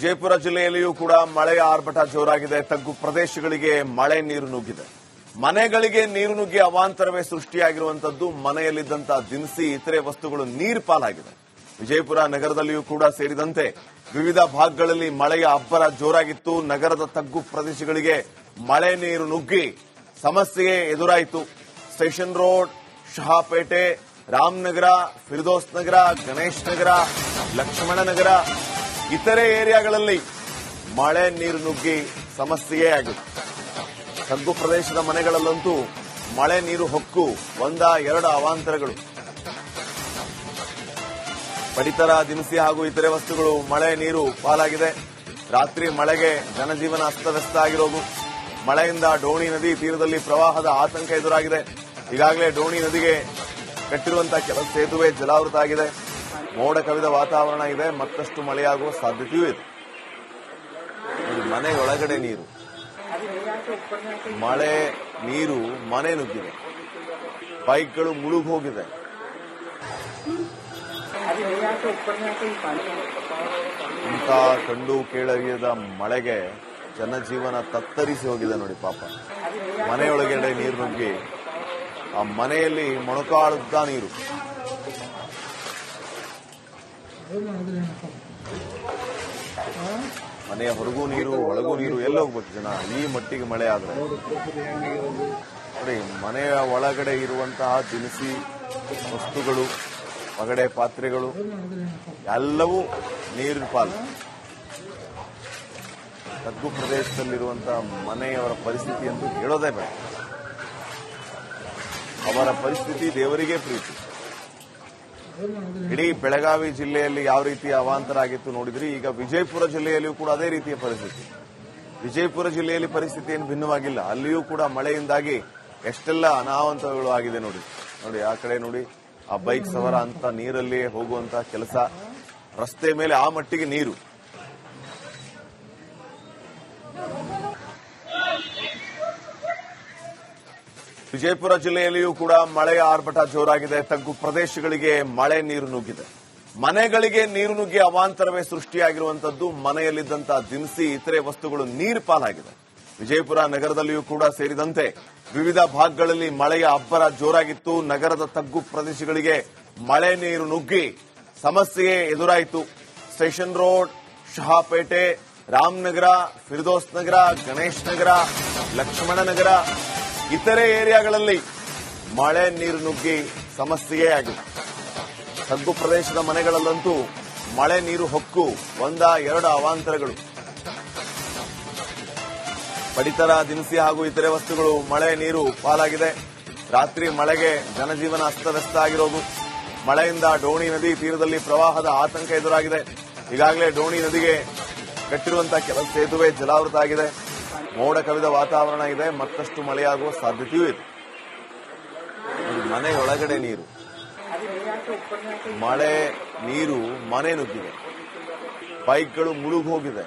ವಿಜಯಪುರ ಜಿಲ್ಲೆಯಲ್ಲಿಯೂ ಕೂಡ ಮಳೆಯ ಆರ್ಭಟ ಜೋರಾಗಿದೆ. ತಗ್ಗು ಪ್ರದೇಶಗಳಿಗೆ ಮಳೆ ನೀರು ನುಗ್ಗಿದೆ. ಮನೆಗಳಿಗೆ ನೀರು ನುಗ್ಗಿ ಅವಾಂತರವೇ ಸೃಷ್ಟಿಯಾಗಿರುವಂತದ್ದು ಮನೆಯಲ್ಲಿದ್ದಂತಹ ದಿನಸಿ ಇತರೆ ವಸ್ತುಗಳು ನೀರು ಪಾಲಾಗಿದೆ. ವಿಜಯಪುರ ನಗರದಲ್ಲಿಯೂ ಕೂಡ ಸೇರಿದಂತೆ ವಿವಿಧ ಭಾಗಗಳಲ್ಲಿ ಮಳೆಯ ಅಬ್ಬರ ಜೋರಾಗಿತ್ತು. ನಗರದ ತಗ್ಗು ಪ್ರದೇಶಗಳಿಗೆ ಮಳೆ ನೀರು ನುಗ್ಗಿ ಸಮಸ್ಯೆ ಎದುರಾಯಿತು. ಸ್ಟೇಷನ್ ರೋಡ್, ಶಹಾಪೇಟೆ, ರಾಮನಗರ, ಫಿರ್ದೋಸ್ ನಗರ, ಗಣೇಶ್ ನಗರ, ಲಕ್ಷ್ಮಣ ನಗರ ಇತರೆ ಏರಿಯಾಗಳಲ್ಲಿ ಮಳೆ ನೀರು ನುಗ್ಗಿ ಸಮಸ್ಯೆಯೇ ಆಗಿದೆ. ತಗ್ಗು ಪ್ರದೇಶದ ಮನೆಗಳಲ್ಲಂತೂ ಮಳೆ ನೀರು ಹೊಕ್ಕು ಒಂದ ಎರಡು ಅವಾಂತರಗಳು. ಪಡಿತರ, ದಿನಸಿ ಹಾಗೂ ಇತರೆ ವಸ್ತುಗಳು ಮಳೆ ನೀರು ಪಾಲಾಗಿದೆ. ರಾತ್ರಿ ಮಳೆಗೆ ಜನಜೀವನ ಅಸ್ತವ್ಯಸ್ತ ಆಗಿರೋದು. ಮಳೆಯಿಂದ ಡೋಣಿ ನದಿ ತೀರದಲ್ಲಿ ಪ್ರವಾಹದ ಆತಂಕ ಎದುರಾಗಿದೆ. ಈಗಾಗಲೇ ಡೋಣಿ ನದಿಗೆ ಕಟ್ಟಿರುವಂತಹ ಕೆಲ ಸೇತುವೆ ಜಲಾವೃತ ಆಗಿದೆ. ಮೋಡ ಕವಿದ ವಾತಾವರಣ ಇದೆ, ಮತ್ತಷ್ಟು ಮಳೆಯಾಗುವ ಸಾಧ್ಯತೆಯೂ ಇದೆ. ಒಳಗಡೆ ನೀರು. ಮಳೆ ನೀರು ಮನೆ ನುಗ್ಗಿದೆ. ಬೈಕ್ಗಳು ಮುಳುಗು ಹೋಗಿದೆ ಇಂಥ ಕಂಡು ಕೇಳರಿಯದ ಮಳೆಗೆ ಜನಜೀವನ ತತ್ತರಿಸಿ ಹೋಗಿದೆ ನೋಡಿ ಪಾಪ. ಮನೆಯೊಳಗಡೆ ನೀರು ನುಗ್ಗಿ, ಆ ಮನೆಯಲ್ಲಿ ಮೊಣಕಾಳುತ್ತ ನೀರು. ಮನೆಯ ಹೊರಗೂ ನೀರು, ಒಳಗೂ ನೀರು ಎಲ್ಲ ಹೋಗ್ಬೇಕು ಜನ. ಈ ಮಟ್ಟಿಗೆ ಮಳೆ ಆದ್ರೆ. ನೋಡಿ, ಮನೆಯ ಒಳಗಡೆ ಇರುವಂತಹ ದಿನಸಿ ವಸ್ತುಗಳು ಒಳಗಡೆ ಪಾತ್ರೆಗಳು, ಎಲ್ಲವೂ ನೀರಿನ ಪಾಲು. ತಗ್ಗು ಪ್ರದೇಶದಲ್ಲಿರುವಂತಹ ಮನೆಯವರ ಪರಿಸ್ಥಿತಿ ಎಂದು ಹೇಳೋದೇ ಬೇಡ. ಅವರ ಪರಿಸ್ಥಿತಿ ದೇವರಿಗೆ ಪ್ರೀತಿ. ಇಡೀ ಬೆಳಗಾವಿ ಜಿಲ್ಲೆಯಲ್ಲಿ ಯಾವ ರೀತಿ ಅವಾಂತರ ಆಗಿತ್ತು ನೋಡಿದ್ರಿ, ಈಗ ವಿಜಯಪುರ ಜಿಲ್ಲೆಯಲ್ಲಿಯೂ ಕೂಡ ಅದೇ ರೀತಿಯ ಪರಿಸ್ಥಿತಿ. ವಿಜಯಪುರ ಜಿಲ್ಲೆಯಲ್ಲಿ ಪರಿಸ್ಥಿತಿ ಏನು ಭಿನ್ನವಾಗಿಲ್ಲ, ಅಲ್ಲಿಯೂ ಕೂಡ ಮಳೆಯಿಂದಾಗಿ ಎಷ್ಟೆಲ್ಲ ಅನಾಹುತಗಳು ಆಗಿದೆ ನೋಡಿ. ನೋಡಿ, ಆ ಕಡೆ ನೋಡಿ, ಆ ಬೈಕ್ ಸವಾರ ಅಂತ ನೀರಲ್ಲಿ ಹೋಗುವಂತ ಕೆಲಸ, ರಸ್ತೆ ಮೇಲೆ ಆ ಮಟ್ಟಿಗೆ ನೀರು. ವಿಜಯಪುರ ಜಿಲ್ಲೆಯಲ್ಲಿಯೂ ಕೂಡ ಮಳೆಯ ಆರ್ಭಟ ಜೋರಾಗಿದೆ. ತಗ್ಗು ಪ್ರದೇಶಗಳಿಗೆ ಮಳೆ ನೀರು ನುಗ್ಗಿದೆ. ಮನೆಗಳಿಗೆ ನೀರು ನುಗ್ಗಿ ಅವಾಂತರವೇ ಸೃಷ್ಟಿಯಾಗಿರುವಂತದ್ದು ಮನೆಯಲ್ಲಿದ್ದಂತಹ ದಿನಸಿ ಇತರೆ ವಸ್ತುಗಳು ನೀರು ಪಾಲಾಗಿದೆ. ವಿಜಯಪುರ ನಗರದಲ್ಲಿಯೂ ಕೂಡ ಸೇರಿದಂತೆ ವಿವಿಧ ಭಾಗಗಳಲ್ಲಿ ಮಳೆಯ ಅಬ್ಬರ ಜೋರಾಗಿತ್ತು. ನಗರದ ತಗ್ಗು ಪ್ರದೇಶಗಳಿಗೆ ಮಳೆ ನೀರು ನುಗ್ಗಿ ಸಮಸ್ಯೆ ಎದುರಾಯಿತು. ಸ್ಟೇಷನ್ ರೋಡ್, ಶಹಾಪೇಟೆ, ರಾಮನಗರ, ಫಿರ್ದೋಸ್ ನಗರ, ಗಣೇಶ್ ನಗರ, ಲಕ್ಷ್ಮಣ ನಗರ ಇತರೆ ಏರಿಯಾಗಳಲ್ಲಿ ಮಳೆ ನೀರು ನುಗ್ಗಿ ಸಮಸ್ಯೆಯೇ ಆಗಿದೆ ತಗ್ಗು ಪ್ರದೇಶದ ಮನೆಗಳಲ್ಲಂತೂ ಮಳೆ ನೀರು ಹೊಕ್ಕು ಒಂದ ಎರಡು ಅವಾಂತರಗಳು. ಪಡಿತರ, ದಿನಸಿ ಹಾಗೂ ಇತರೆ ವಸ್ತುಗಳು ಮಳೆ ನೀರು ಪಾಲಾಗಿದೆ. ರಾತ್ರಿ ಮಳೆಗೆ ಜನಜೀವನ ಅಸ್ತವ್ಯಸ್ತ ಆಗಿರೋದು. ಮಳೆಯಿಂದ ಡೋಣಿ ನದಿ ತೀರದಲ್ಲಿ ಪ್ರವಾಹದ ಆತಂಕ ಎದುರಾಗಿದೆ. ಈಗಾಗಲೇ ಡೋಣಿ ನದಿಗೆ ಕಟ್ಟಿರುವಂತಹ ಕೆಲ ಸೇತುವೆ ಜಲಾವೃತ ಆಗಿದೆ. ಮೋಡ ಕವಿದ ವಾತಾವರಣ ಇದೆ, ಮತ್ತಷ್ಟು ಮಳೆಯಾಗುವ ಸಾಧ್ಯತೆಯೂ ಇದೆ. ಮನೆಯೊಳಗಡೆ ನೀರು. ಮಳೆ, ನೀರು, ಮನೆ ನುಗ್ಗಿದೆ. ಬೈಕ್ಗಳು ಮುಳುಗ್ ಹೋಗಿದೆ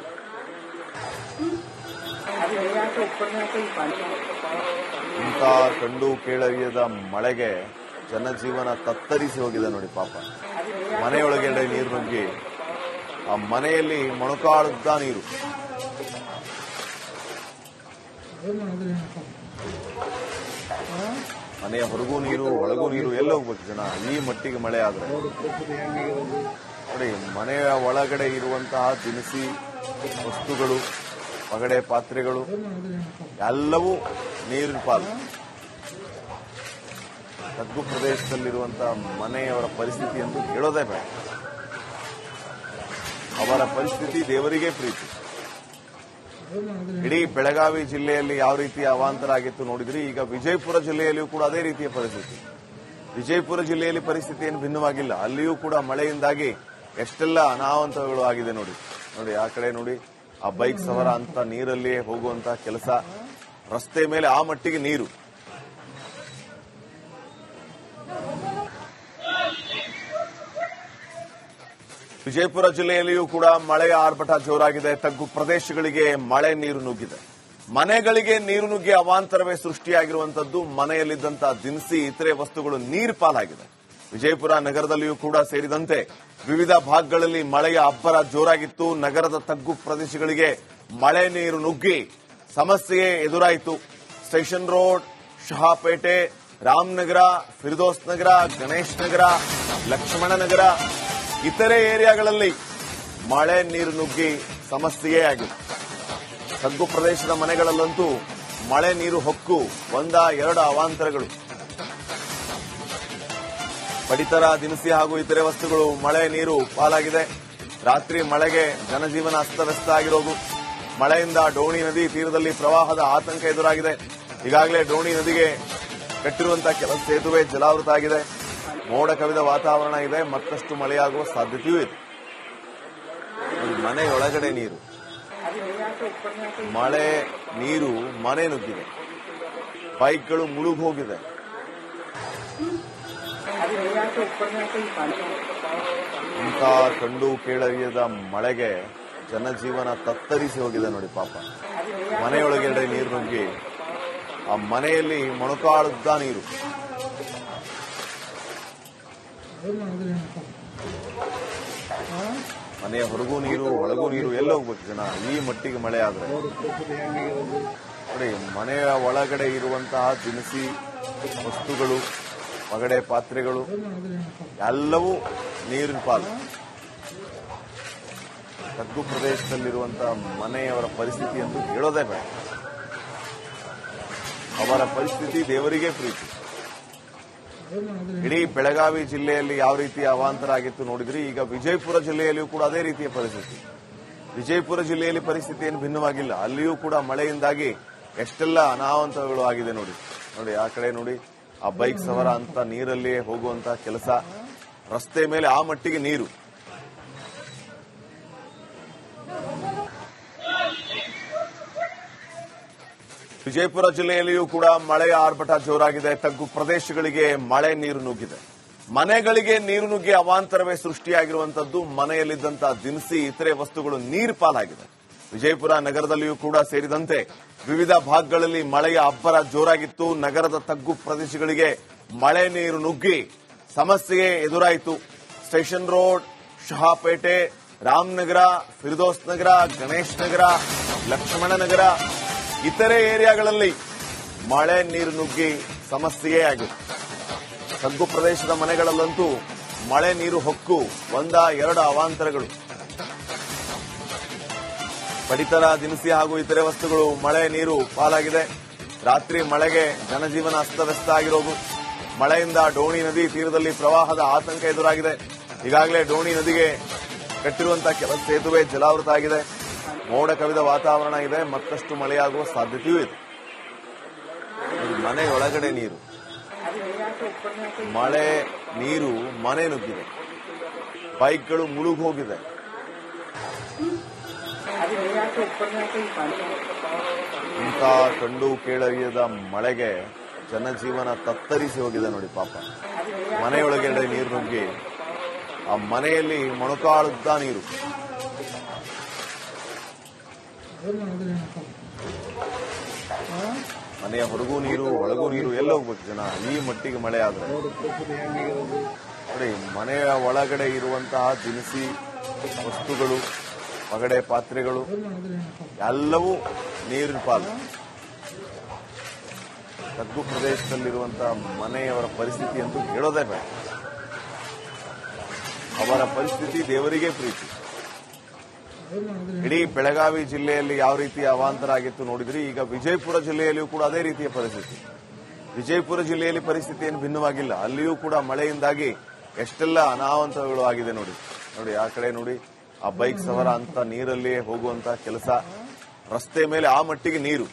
ಇಂಥ ಕಂಡು ಕೇಳರಿಯದ ಮಳೆಗೆ ಜನಜೀವನ ತತ್ತರಿಸಿ ಹೋಗಿದೆ ನೋಡಿ ಪಾಪ. ಮನೆಯೊಳಗಡೆ ನೀರು ನುಗ್ಗಿ, ಆ ಮನೆಯಲ್ಲಿ ಮೊಣಕಾಡುತ್ತಾ ನೀರು. ಮನೆಯ ಹೊರಗೂ ನೀರು, ಒಳಗೂ ನೀರು, ಎಲ್ಲ ಹೋಗ್ಬೇಕು ಜನ? ಈ ಮಟ್ಟಿಗೆ ಮಳೆ ಆದ್ರೆ. ನೋಡಿ, ಮನೆಯ ಒಳಗಡೆ ಇರುವಂತಹ ದಿನಸಿ ವಸ್ತುಗಳು, ಪಗಡೆ ಪಾತ್ರೆಗಳು, ಎಲ್ಲವೂ ನೀರಿನ ಪಾಲು. ತಗ್ಗು ಪ್ರದೇಶದಲ್ಲಿರುವಂತಹ ಮನೆಯವರ ಪರಿಸ್ಥಿತಿ ಎಂದು ಹೇಳೋದೇ ಬೇಡ. ಅವರ ಪರಿಸ್ಥಿತಿ ದೇವರಿಗೆ ಪ್ರೀತಿ. ಇಡೀ ಬೆಳಗಾವಿ ಜಿಲ್ಲೆಯಲ್ಲಿ ಯಾವ ರೀತಿ ಅವಾಂತರ ಆಗಿತ್ತು ನೋಡಿದ್ರಿ, ಈಗ ವಿಜಯಪುರ ಜಿಲ್ಲೆಯಲ್ಲಿಯೂ ಕೂಡ ಅದೇ ರೀತಿಯ ಪರಿಸ್ಥಿತಿ. ವಿಜಯಪುರ ಜಿಲ್ಲೆಯಲ್ಲಿ ಪರಿಸ್ಥಿತಿ ಏನು ಭಿನ್ನವಾಗಿಲ್ಲ, ಅಲ್ಲಿಯೂ ಕೂಡ ಮಳೆಯಿಂದಾಗಿ ಎಷ್ಟೆಲ್ಲ ಅನಾಹುತಗಳು ಆಗಿದೆ ನೋಡಿ. ನೋಡಿ, ಆ ಕಡೆ ನೋಡಿ, ಆ ಬೈಕ್ ಸವಾರ ಅಂತ ನೀರಲ್ಲಿಯೇ ಹೋಗುವಂತಹ ಕೆಲಸ, ರಸ್ತೆ ಮೇಲೆ ಆ ಮಟ್ಟಿಗೆ ನೀರು. ವಿಜಯಪುರ ಜಿಲ್ಲೆಯಲ್ಲಿಯೂ ಕೂಡ ಮಳೆಯ ಆರ್ಭಟ ಜೋರಾಗಿದೆ. ತಗ್ಗು ಪ್ರದೇಶಗಳಿಗೆ ಮಳೆ ನೀರು ನುಗ್ಗಿದೆ. ಮನೆಗಳಿಗೆ ನೀರು ನುಗ್ಗಿ ಅವಾಂತರವೇ ಸೃಷ್ಟಿಯಾಗಿರುವಂತದ್ದು ಮನೆಯಲ್ಲಿದ್ದಂತಹ ದಿನಸಿ, ಇತರೆ ವಸ್ತುಗಳು ನೀರು ಪಾಲಾಗಿದೆ. ವಿಜಯಪುರ ನಗರದಲ್ಲಿಯೂ ಕೂಡ ಸೇರಿದಂತೆ ವಿವಿಧ ಭಾಗಗಳಲ್ಲಿ ಮಳೆಯ ಅಬ್ಬರ ಜೋರಾಗಿತ್ತು. ನಗರದ ತಗ್ಗು ಪ್ರದೇಶಗಳಿಗೆ ಮಳೆ ನೀರು ನುಗ್ಗಿ ಸಮಸ್ಯೆಯೇ ಎದುರಾಯಿತು. ಸ್ಟೇಷನ್ ರೋಡ್, ಶಹಾಪೇಟೆ, ರಾಮನಗರ, ಫಿರ್ದೋಸ್ ನಗರ, ಗಣೇಶ್ ನಗರ, ಲಕ್ಷ್ಮಣ ನಗರ ಇತರೆ ಏರಿಯಾಗಳಲ್ಲಿ ಮಳೆ ನೀರು ನುಗ್ಗಿ ಸಮಸ್ಯೆಯೇ ಆಗಿದೆ ತಗ್ಗು ಪ್ರದೇಶದ ಮನೆಗಳಲ್ಲಂತೂ ಮಳೆ ನೀರು ಹೊಕ್ಕು ಒಂದ ಎರಡು ಅವಾಂತರಗಳು. ಪಡಿತರ, ದಿನಸಿ ಹಾಗೂ ಇತರೆ ವಸ್ತುಗಳು ಮಳೆ ನೀರು ಪಾಲಾಗಿದೆ. ರಾತ್ರಿ ಮಳೆಗೆ ಜನಜೀವನ ಅಸ್ತವ್ಯಸ್ತ ಆಗಿರೋದು. ಮಳೆಯಿಂದ ಡೋಣಿ ನದಿ ತೀರದಲ್ಲಿ ಪ್ರವಾಹದ ಆತಂಕ ಎದುರಾಗಿದೆ. ಈಗಾಗಲೇ ಡೋಣಿ ನದಿಗೆ ಕಟ್ಟಿರುವಂತಹ ಕೆಲ ಸೇತುವೆ ಜಲಾವೃತ ಆಗಿದೆ. ಮೋಡ ಕವಿದ ವಾತಾವರಣ ಇದೆ, ಮತ್ತಷ್ಟು ಮಳೆಯಾಗುವ ಸಾಧ್ಯತೆಯೂ ಇದೆ. ಮನೆಯೊಳಗಡೆ ನೀರು. ಮಳೆ ನೀರು ಮನೆ ನುಗ್ಗಿದೆ. ಬೈಕ್ಗಳು ಮುಳುಗ್ ಹೋಗಿದೆ ಇಂಥ ಕಂಡು ಕೇಳರಿಯದ ಮಳೆಗೆ ಜನಜೀವನ ತತ್ತರಿಸಿ ಹೋಗಿದೆ ನೋಡಿ ಪಾಪ. ಮನೆಯೊಳಗಡೆ ನೀರು ನುಗ್ಗಿ, ಆ ಮನೆಯಲ್ಲಿ ಮೊಣಕಾಳುದ್ದ ನೀರು. ಮನೆಯ ಹೊರಗೂ ನೀರು, ಒಳಗೂ ನೀರು ಎಲ್ಲ ಹೋಗ್ಬೇಕು ಜನ. ಈ ಮಟ್ಟಿಗೆ ಮಳೆ ಆದ್ರೆ. ನೋಡಿ, ಮನೆಯ ಒಳಗಡೆ ಇರುವಂತಹ ದಿನಸಿ ವಸ್ತುಗಳು, ಒಗಡೆ ಪಾತ್ರೆಗಳು, ಎಲ್ಲವೂ ನೀರಿನ ಪಾಲು. ತಗ್ಗು ಪ್ರದೇಶದಲ್ಲಿರುವಂತಹ ಮನೆಯವರ ಪರಿಸ್ಥಿತಿ ಅಂತ ಹೇಳೋದೇ ಬೇಡ. ಅವರ ಪರಿಸ್ಥಿತಿ ದೇವರಿಗೆ ಪ್ರೀತಿ. ಇಡೀ ಬೆಳಗಾವಿ ಜಿಲ್ಲೆಯಲ್ಲಿ ಯಾವ ರೀತಿ ಅವಾಂತರ ಆಗಿತ್ತು ನೋಡಿದ್ರಿ, ಈಗ ವಿಜಯಪುರ ಜಿಲ್ಲೆಯಲ್ಲಿಯೂ ಕೂಡ ಅದೇ ರೀತಿಯ ಪರಿಸ್ಥಿತಿ. ವಿಜಯಪುರ ಜಿಲ್ಲೆಯಲ್ಲಿ ಪರಿಸ್ಥಿತಿ ಏನು ಭಿನ್ನವಾಗಿಲ್ಲ, ಅಲ್ಲಿಯೂ ಕೂಡ ಮಳೆಯಿಂದಾಗಿ ಎಷ್ಟೆಲ್ಲ ಅನಾಹುತಗಳು ಆಗಿದೆ ನೋಡಿ. ನೋಡಿ, ಆ ಕಡೆ ನೋಡಿ, ಆ ಬೈಕ್ ಸವಾರ ಅಂತ ನೀರಲ್ಲಿಯೇ ಹೋಗುವಂತ ಕೆಲಸ, ರಸ್ತೆ ಮೇಲೆ ಆ ಮಟ್ಟಿಗೆ ನೀರು. ವಿಜಯಪುರ ಜಿಲ್ಲೆಯಲ್ಲಿಯೂ ಕೂಡ ಮಳೆಯ ಆರ್ಭಟ ಜೋರಾಗಿದೆ. ತಗ್ಗು ಪ್ರದೇಶಗಳಿಗೆ ಮಳೆ ನೀರು ನುಗ್ಗಿದೆ. ಮನೆಗಳಿಗೆ ನೀರು ನುಗ್ಗಿ ಅವಾಂತರವೇ ಸೃಷ್ಟಿಯಾಗಿರುವಂತದ್ದು ಮನೆಯಲ್ಲಿದ್ದಂತಹ ದಿನಸಿ ಇತರೆ ವಸ್ತುಗಳು ನೀರು ಪಾಲಾಗಿದೆ. ವಿಜಯಪುರ ನಗರದಲ್ಲಿಯೂ ಕೂಡ ಸೇರಿದಂತೆ ವಿವಿಧ ಭಾಗಗಳಲ್ಲಿ ಮಳೆಯ ಅಬ್ಬರ ಜೋರಾಗಿತ್ತು. ನಗರದ ತಗ್ಗು ಪ್ರದೇಶಗಳಿಗೆ ಮಳೆ ನೀರು ನುಗ್ಗಿ ಸಮಸ್ಯೆ ಎದುರಾಯಿತು. ಸ್ಟೇಷನ್ ರೋಡ್, ಶಹಾಪೇಟೆ, ರಾಮನಗರ, ಫಿರ್ದೋಸ್ ನಗರ, ಗಣೇಶ್ ನಗರ, ಲಕ್ಷ್ಮಣ ನಗರ ಇತರೆ ಏರಿಯಾಗಳಲ್ಲಿ ಮಳೆ ನೀರು ನುಗ್ಗಿ ಸಮಸ್ಯೆಯೇ ಆಗಿದೆ. ತಗ್ಗು ಪ್ರದೇಶದ ಮನೆಗಳಲ್ಲಂತೂ ಮಳೆ ನೀರು ಹೊಕ್ಕು ಒಂದ ಎರಡು ಅವಾಂತರಗಳು. ಪಡಿತರ, ದಿನಸಿ ಹಾಗೂ ಇತರೆ ವಸ್ತುಗಳು ಮಳೆ ನೀರು ಪಾಲಾಗಿದೆ. ರಾತ್ರಿ ಮಳೆಗೆ ಜನಜೀವನ ಅಸ್ತವ್ಯಸ್ತ ಆಗಿರೋದು. ಮಳೆಯಿಂದ ಡೋಣಿ ನದಿ ತೀರದಲ್ಲಿ ಪ್ರವಾಹದ ಆತಂಕ ಎದುರಾಗಿದೆ. ಈಗಾಗಲೇ ಡೋಣಿ ನದಿಗೆ ಕಟ್ಟಿರುವಂತಹ ಕೆಲ ಸೇತುವೆ ಜಲಾವೃತ ಆಗಿದೆ. ಮೋಡ ಕವಿದ ವಾತಾವರಣ ಇದೆ, ಮತ್ತಷ್ಟು ಮಳೆಯಾಗುವ ಸಾಧ್ಯತೆಯೂ ಇದೆ. ಮನೆಯೊಳಗಡೆ ನೀರು. ಮಳೆ, ನೀರು ಮನೆ ನುಗ್ಗಿದೆ. ಬೈಕ್ಗಳು ಮುಳುಗು ಹೋಗಿದೆ ಇಂಥ ಕಂಡು ಕೇಳರಿಯದ ಮಳೆಗೆ ಜನಜೀವನ ತತ್ತರಿಸಿ ಹೋಗಿದೆ ನೋಡಿ ಪಾಪ. ಮನೆಯೊಳಗಡೆ ನೀರು ನುಗ್ಗಿ, ಆ ಮನೆಯಲ್ಲಿ ಮೊಣಕಾಳುದ್ದ ನೀರು. ಮನೆಯ ಹೊರಗೂ ನೀರು, ಒಳಗೂ ನೀರು ಎಲ್ಲ ಹೋಗ್ಬೇಕು ಜನ. ಈ ಮಟ್ಟಿಗೆ ಮಳೆ ಆದ್ರೆ. ನೋಡಿ, ಮನೆಯ ಒಳಗಡೆ ಇರುವಂತಹ ದಿನಸಿ ವಸ್ತುಗಳು, ಒಗಡೆ ಪಾತ್ರೆಗಳು, ಎಲ್ಲವೂ ನೀರಿನ ಪಾಲು. ತಗ್ಗು ಪ್ರದೇಶದಲ್ಲಿರುವಂತಹ ಮನೆಯವರ ಪರಿಸ್ಥಿತಿ ಅಂತೂ ಹೇಳೋದೇ ಬೇಡ. ಅವರ ಪರಿಸ್ಥಿತಿ ದೇವರಿಗೆ ಪ್ರೀತಿ. ಇಡೀ ಬೆಳಗಾವಿ ಜಿಲ್ಲೆಯಲ್ಲಿ ಯಾವ ರೀತಿಯ ಅವಾಂತರ ಆಗಿತ್ತು ನೋಡಿದ್ರಿ, ಈಗ ವಿಜಯಪುರ ಜಿಲ್ಲೆಯಲ್ಲಿಯೂ ಕೂಡ ಅದೇ ರೀತಿಯ ಪರಿಸ್ಥಿತಿ. ವಿಜಯಪುರ ಜಿಲ್ಲೆಯಲ್ಲಿ ಪರಿಸ್ಥಿತಿ ಏನು ಭಿನ್ನವಾಗಿಲ್ಲ, ಅಲ್ಲಿಯೂ ಕೂಡ ಮಳೆಯಿಂದಾಗಿ ಎಷ್ಟೆಲ್ಲ ಅನಾಹುತಗಳು ಆಗಿದೆ ನೋಡಿ. ನೋಡಿ, ಆ ಕಡೆ ನೋಡಿ, ಆ ಬೈಕ್ ಸವರ ಅಂತ ನೀರಲ್ಲಿಯೇ ಹೋಗುವಂತ ಕೆಲಸ, ರಸ್ತೆ ಮೇಲೆ ಆ ಮಟ್ಟಿಗೆ ನೀರು.